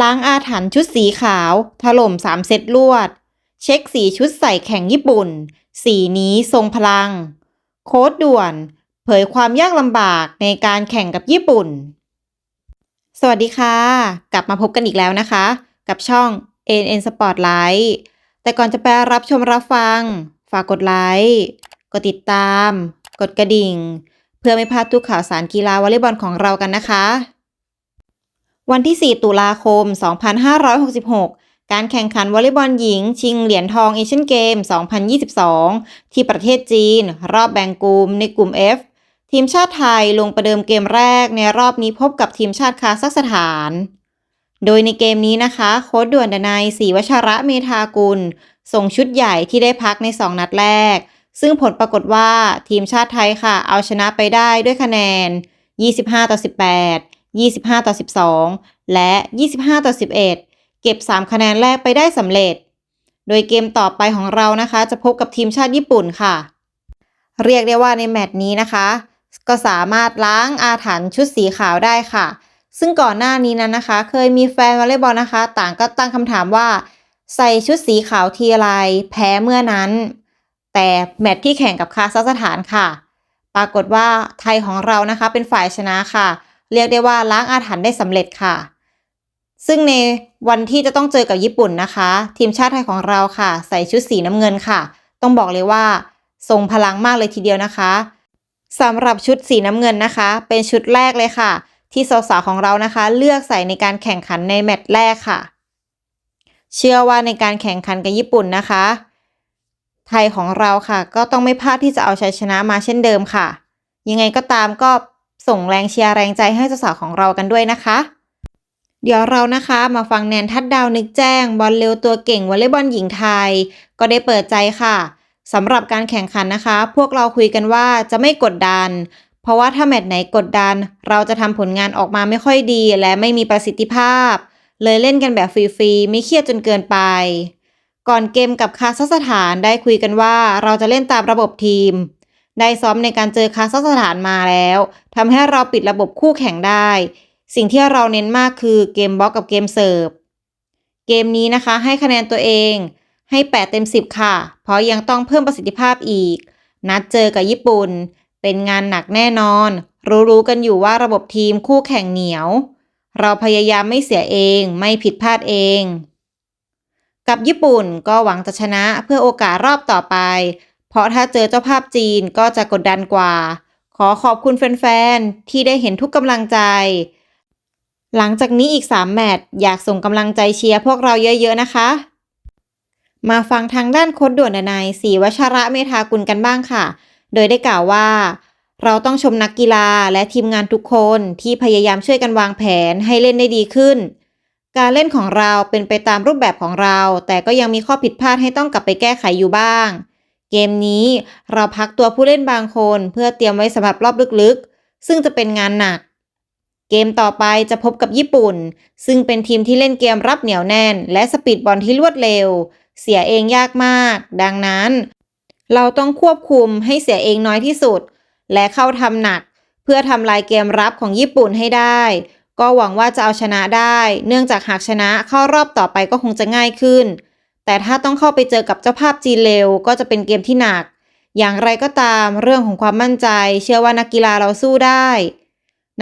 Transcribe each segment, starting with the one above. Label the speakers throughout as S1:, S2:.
S1: ล้างอาถรรพ์ชุดสีขาว ถล่มสามเซตลวด เช็คสีชุดใส่แข่งญี่ปุ่น สีนี้ทรงพลัง โค้ดด่วน เผยความยากลำบากในการแข่งกับญี่ปุ่น สวัสดีค่ะ กลับมาพบกันอีกแล้วนะคะ กับช่อง NN Spotlight แต่ก่อนจะไปรับชมรับฟัง ฝากกดไลค์กดติดตาม กดกระดิ่ง เพื่อไม่พลาดทุกข่าวสารกีฬาวอลเลย์บอลของเรากันนะคะ วันที่ 4 ตุลาคม 2566 การแข่งขันวอลเลย์บอลหญิง ชิงเหรียญทองเอเชียนเกม 2022 ที่ประเทศจีน รอบแบ่งกลุ่มในกลุ่ม F ทีมชาติไทยลงประเดิมเกมแรกในรอบนี้พบกับทีมชาติคาซัคสถาน โดยในเกมนี้นะคะโค้ดด่วนดนายศรีวชระเมธากุล ส่งชุดใหญ่ที่ได้พักใน 2 นัดแรก ซึ่งผลปรากฏว่าทีมชาติไทยค่ะ เอาชนะไปได้ด้วยคะแนน 25 ต่อ 18 25 ต่อ 12 และ 25 ต่อ 11 เก็บ 3 คะแนนแรกไปได้สำเร็จ โดยเกมต่อไปของเรานะคะ จะพบกับทีมชาติญี่ปุ่นค่ะ เรียกได้ว่าในแมตช์นี้นะคะ ก็สามารถล้างอาถรรพ์ชุดสีขาวได้ค่ะ ซึ่งก่อนหน้านี้นั้นนะคะ เคยมีแฟนวอลเลย์บอลนะคะ ต่างก็ตั้งคำถามว่า ใส่ชุดสีขาวทีไรแพ้เมื่อนั้น แต่แมตช์ที่แข่งกับคาซัคสถานค่ะ ปรากฏว่าไทยของเรานะคะเป็นฝ่ายชนะค่ะ เรียกได้ว่าล้างอาถรรพ์ได้สำเร็จค่ะ ซึ่งในวันที่จะต้องเจอกับญี่ปุ่นนะคะ ทีมชาติไทยของเราค่ะ ใส่ชุดสีน้ำเงินค่ะ ต้องบอกเลยว่าทรงพลังมากเลยทีเดียวนะคะสำหรับชุดสีน้ำเงินนะคะ เป็นชุดแรกเลยค่ะ ที่สาวๆของเรานะคะ เลือกใส่ในการแข่งขันในแมตช์แรกค่ะ เชื่อว่าในการแข่งขันกับญี่ปุ่นนะคะ ไทยของเราค่ะ ก็ต้องไม่พลาดที่จะเอาชัยชนะมาเช่นเดิมค่ะ ยังไงก็ตามก็ ส่งแรงเชียร์แรงใจให้สาวๆของเรากันด้วยนะคะ เดี๋ยวเรานะคะมาฟังแนนทัดดาวนึกแจ้ง บอลเร็วตัวเก่งวอลเลย์บอลหญิงไทย ก็ได้เปิดใจค่ะสำหรับการแข่งขันนะคะ พวกเราคุยกันว่าจะไม่กดดัน เพราะว่าถ้าแมตช์ไหนกดดัน เราจะทำผลงานออกมาไม่ค่อยดี และไม่มีประสิทธิภาพ เลยเล่นกันแบบฟรีๆไม่เครียดจนเกินไป ก่อนเกมกับคาซัคสถานได้คุยกันว่าเราจะเล่นตามระบบทีม ได้ซ้อมในการเจอคาซัคสถานมาแล้วทำให้เราปิดระบบคู่แข่งได้ สิ่งที่เราเน้นมากคือเกมบล็อกกับเกมเสิร์ฟ เกมนี้นะคะให้คะแนนตัวเองให้ 8 เต็ม 10 ค่ะ เพราะยังต้องเพิ่มประสิทธิภาพอีก นัดเจอกับญี่ปุ่น เป็นงานหนักแน่นอน รู้ๆกันอยู่ว่าระบบทีมคู่แข่งเหนียว เราพยายามไม่เสียเองไม่ผิดพลาดเอง กับญี่ปุ่นก็หวังจะชนะเพื่อโอกาสรอบต่อไป เพราะถ้าเจอเจ้าภาพจีนก็จะกดดันกว่า ขอขอบคุณแฟนๆ ที่ได้เห็นทุกกำลังใจ หลังจากนี้อีก 3 แมตช์อยากส่งกำลังใจเชียร์พวกเราเยอะๆนะคะ มาฟังทางด้านโค้ดด่วนนายศรีวชระเมธากุลกันบ้างค่ะ โดยได้กล่าวว่า เราต้องชมนักกีฬาและทีมงานทุกคนที่พยายามช่วยกันวางแผนให้เล่นได้ดีขึ้นการเล่นของเราเป็นไปตามรูปแบบของเรา แต่ก็ยังมีข้อผิดพลาดให้ต้องกลับไปแก้ไขอยู่บ้าง เกมนี้เราพักตัวผู้เล่นบางคนเพื่อเตรียมไว้สำหรับรอบลึกๆ ซึ่งจะเป็นงานหนัก เกมต่อไปจะพบกับญี่ปุ่น ซึ่งเป็นทีมที่เล่นเกมรับเหนียวแน่น และสปีดบอลที่รวดเร็ว เสียเองยากมาก ดังนั้น เราต้องควบคุมให้เสียเองน้อยที่สุด และเข้าทำหนัก เพื่อทำลายเกมรับของญี่ปุ่นให้ได้ ก็หวังว่าจะเอาชนะได้ เนื่องจากหากชนะเข้ารอบต่อไปก็คงจะง่ายขึ้น แต่ถ้าต้องเข้าไปเจอกับเจ้าภาพจีนเร็วก็จะเป็นเกมที่หนัก อย่างไรก็ตามเรื่องของความมั่นใจ เชื่อว่านักกีฬาเราสู้ได้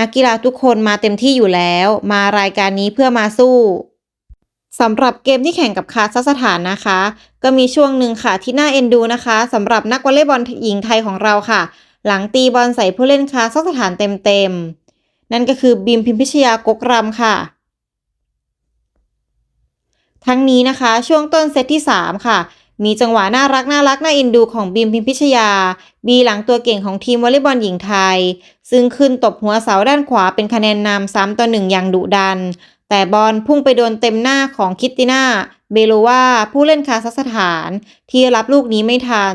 S1: นักกีฬาทุกคนมาเต็มที่อยู่แล้ว มารายการนี้เพื่อมาสู้สำหรับเกมที่แข่งกับคาซัคสถานนะคะ ก็มีช่วงหนึ่งค่ะที่น่าเอ็นดูนะคะสำหรับนักวอลเลย์บอลหญิงไทยของเราค่ะ หลังตีบอลใส่ผู้เล่นคาซัคสถานเต็มๆนั่นก็คือบีมพิมพิชยากกรำค่ะ ทั้งนี้นะคะ ช่วงต้นเซตที่ 3 ค่ะ มีจังหวะน่ารักน่ารักน่าอ็นดูของบีมพิมพิชยา บีหลังตัวเก่งของทีมวอลเลย์บอลหญิงไทย ซึ่งขึ้นตบหัวเสาด้านขวาเป็นคะแนนนำซ้ำต่อหนึ่งอย่างดุดัน แต่บอลพุ่งไปโดนเต็มหน้าของคิตติน่าเบโลวาผู้เล่นคาซัคสถาน ที่รับลูกนี้ไม่ทัน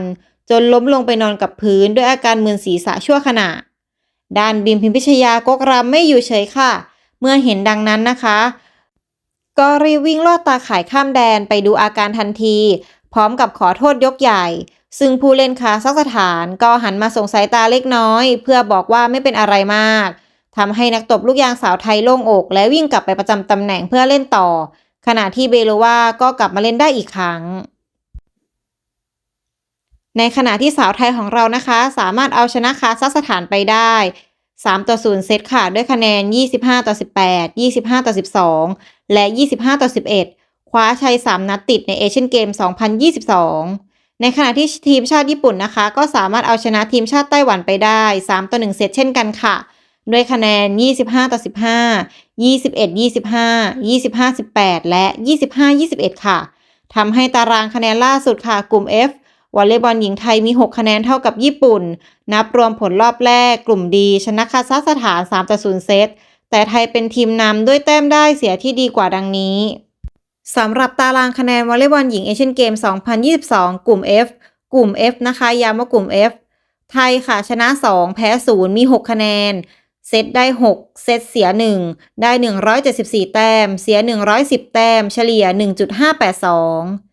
S1: จนล้มลงไปนอนกับพื้นด้วยอาการมึนศีรษะชั่วขณะด้านบีมพิมพิชยากกรำไม่อยู่เฉยค่ะ เมื่อเห็นดังนั้นนะคะ ก็รีวิ่งลอดตาข่ายข้ามแดนไปดูอาการทันที พร้อมกับขอโทษยกใหญ่ ซึ่งผู้เล่นคาซัคสถานก็หันมาส่งสายตาเล็กน้อย เพื่อบอกว่าไม่เป็นอะไรมากทำให้นักตบลูกยางสาวไทยโล่งอก และวิ่งกลับไปประจำตำแหน่งเพื่อเล่นต่อ ขณะที่เบโลวาก็กลับมาเล่นได้อีกครั้ง ในขณะที่สาวไทยของเรานะคะ สามารถเอาชนะคาซัคสถานไปได้ 3 ต่อ 0 เซตค่ะ ด้วยคะแนน 25 ต่อ 18 25 ต่อ 12 และ 25 ต่อ 11 คว้าชัย 3 นัดติดในเอเชียนเกม 2022 ในขณะที่ทีมชาติญี่ปุ่นนะคะ ก็สามารถเอาชนะทีมชาติไต้หวันไปได้ 3 ต่อ 1 เซตเช่นกันค่ะ ด้วยคะแนน 25 ต่อ 15 21 25 25 18 และ 25 21 ค่ะทำให้ตารางคะแนนล่าสุดค่ะกลุ่ม F วอลเลย์บอลหญิงไทยมี 6 คะแนนเท่ากับญี่ปุ่น นับรวมผลรอบแรกกลุ่มดี ชนะคาซัคสถาน3ต่อ0เซต แต่ไทยเป็นทีมนำด้วยแต้มได้เสียที่ดีกว่าดังนี้สำหรับตารางคะแนนวอลเลย์บอลหญิงเอเชียนเกม 2022 กลุ่ม F กลุ่ม F นะคะย้ำว่ากลุ่ม F ไทยค่ะชนะ 2 แพ้ 0 มี 6 คะแนน เซตได้ 6 เซตเสีย 1 ได้ 174 แต้ม เสีย 110 แต้ม เฉลี่ย 1.582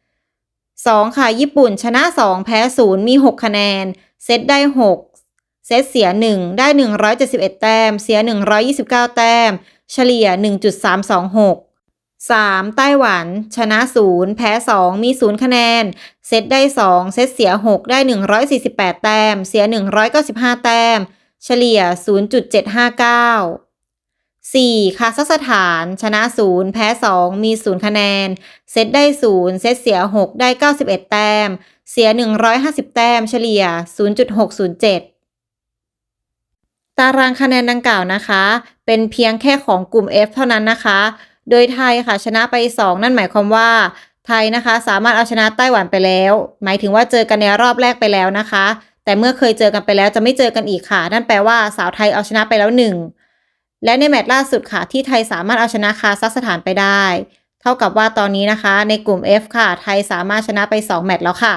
S1: 2 ค่ะ ญี่ปุ่นชนะ 2 แพ้ 0 มี 6 คะแนน เซตได้ 6 เซตเสีย 1 ได้ 171 แต้ม เสีย 129 แต้ม เฉลี่ย 1.326 3. ไต้หวัน ชนะ 0 แพ้ 2 มี 0 คะแนน เซตได้ 2 เซตเสีย 6 ได้ 148 แต้ม เสีย 195 แต้ม เฉลี่ย 0.759 4. คาซัคสถาน ชนะ 0 แพ้ 2 มี 0 คะแนน เซตได้ 0 เซตเสีย 6 ได้ 91 แต้ม เสีย 150 แต้ม เฉลี่ย 0.607ตารางคะแนนดังกล่าวนะคะ เป็นเพียงแค่ของกลุ่ม F เท่านั้นนะคะ โดยไทยค่ะชนะไป 2 นั่นหมายความว่า ไทยนะคะสามารถเอาชนะไต้หวันไปแล้ว หมายถึงว่าเจอกันในรอบแรกไปแล้วนะคะ แต่เมื่อเคยเจอกันไปแล้วจะไม่เจอกันอีกค่ะ นั่นแปลว่าสาวไทยเอาชนะไปแล้วหนึ่ง และในแมตช์ล่าสุดค่ะที่ไทยสามารถเอาชนะคาซัคสถานไปได้ เท่ากับว่าตอนนี้นะคะ ในกลุ่ม F ค่ะ ไทยสามารถชนะไป 2 แมตช์แล้วค่ะ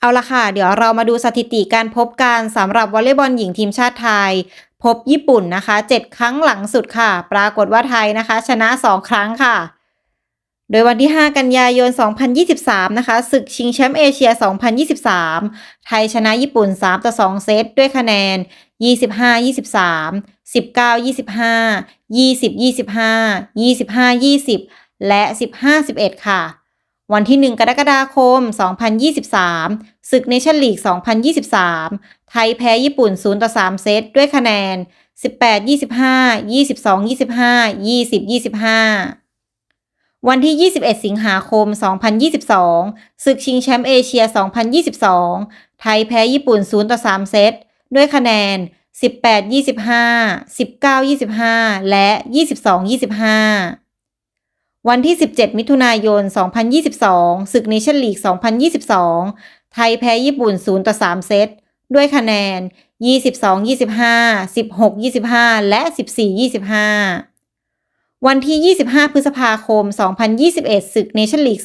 S1: เอาละค่ะ เดี๋ยวเรามาดูสถิติการพบกันสำหรับวอลเลย์บอลหญิงทีมชาติไทย พบญี่ปุ่นนะคะ 7 ครั้งหลังสุดค่ะ ปรากฏว่าไทยนะคะ ชนะ 2 ครั้งค่ะ โดยวันที่ 5 กันยายน 2023 นะคะศึกชิงแชมป์เอเชีย 2023 ไทยชนะญี่ปุ่น 3 ต่อ 2 เซตด้วยคะแนน 25 23 19 25 20 25 25 20และ15 11ค่ะ วันที่1กรกฎาคม2023ศึกเนชั่นลีก2023ไทยแพ้ญี่ปุ่น0ต่อ3เซตด้วยคะแนน18 25 22 25 20 25วันที่ 21 สิงหาคม 2022 ศึกชิงแชมป์เอเชีย 2022 ไทยแพ้ญี่ปุ่น 0 ต่อ 3 เซต ด้วยคะแนน 18 25 19 25 และ 22 25 วันที่ 17 มิถุนายน 2022 ศึกเนชั่นลีก 2022 ไทยแพ้ญี่ปุ่น 0 ต่อ 3 เซต ด้วยคะแนน 22 25 16 25 และ 14 25 วันที่ 25 พฤษภาคม 2021 ศึกเนชั่นลีก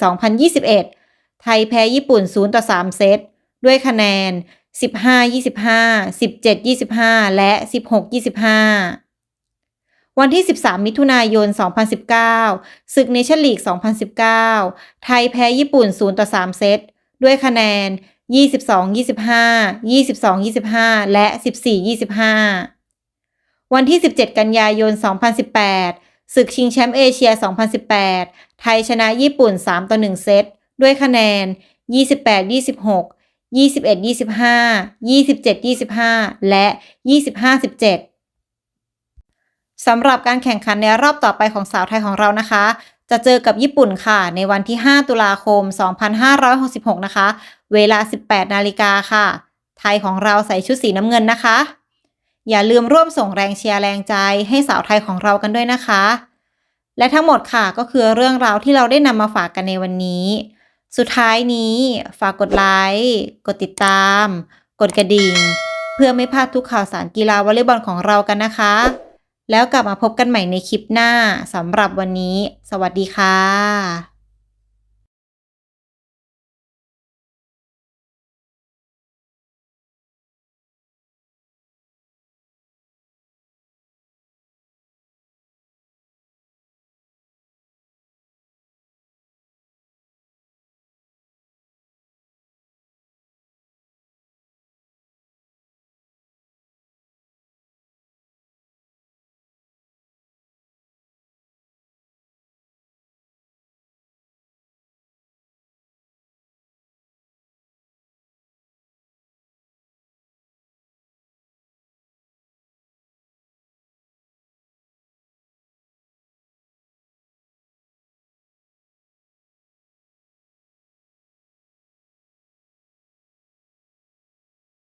S1: 2021 ไทยแพ้ญี่ปุ่น 0 ต่อ 3 เซต ด้วยคะแนน 15 25 17 25และ16 25วันที่ 13 มิถุนายน 2019 ศึกเนชั่นลีก 2019 ไทยแพ้ญี่ปุ่น 0 ต่อ 3 เซต ด้วยคะแนน 22 25 22 25 และ 14 25 วันที่ 17 กันยายน 2018 ศึกชิงแชมป์เอเชีย 2018 ไทยชนะญี่ปุ่น 3 ต่อ 1 เซต ด้วยคะแนน 28 26 21 25 27 25 และ 25 17สำหรับการแข่งขันในรอบต่อไปของสาวไทยของเรานะคะ จะเจอกับญี่ปุ่นค่ะ ในวันที่ 5 ตุลาคม 2566 นะคะ เวลา 18 นาฬิกาค่ะ ไทยของเราใส่ชุดสีน้ำเงินนะคะ อย่าลืมร่วมส่งแรงเชียร์แรงใจให้สาวไทยของเรากันด้วยนะคะ และทั้งหมดค่ะก็คือเรื่องราวที่เราได้นำมาฝากกันในวันนี้ สุดท้ายนี้ฝากกดไลค์กดติดตาม กดกระดิ่ง เพื่อไม่พลาดทุกข่าวสารกีฬาวอลเลย์บอลของเรากันนะคะ แล้วกลับมาพบกันใหม่ในคลิปหน้าสำหรับวันนี้ สวัสดีค่ะ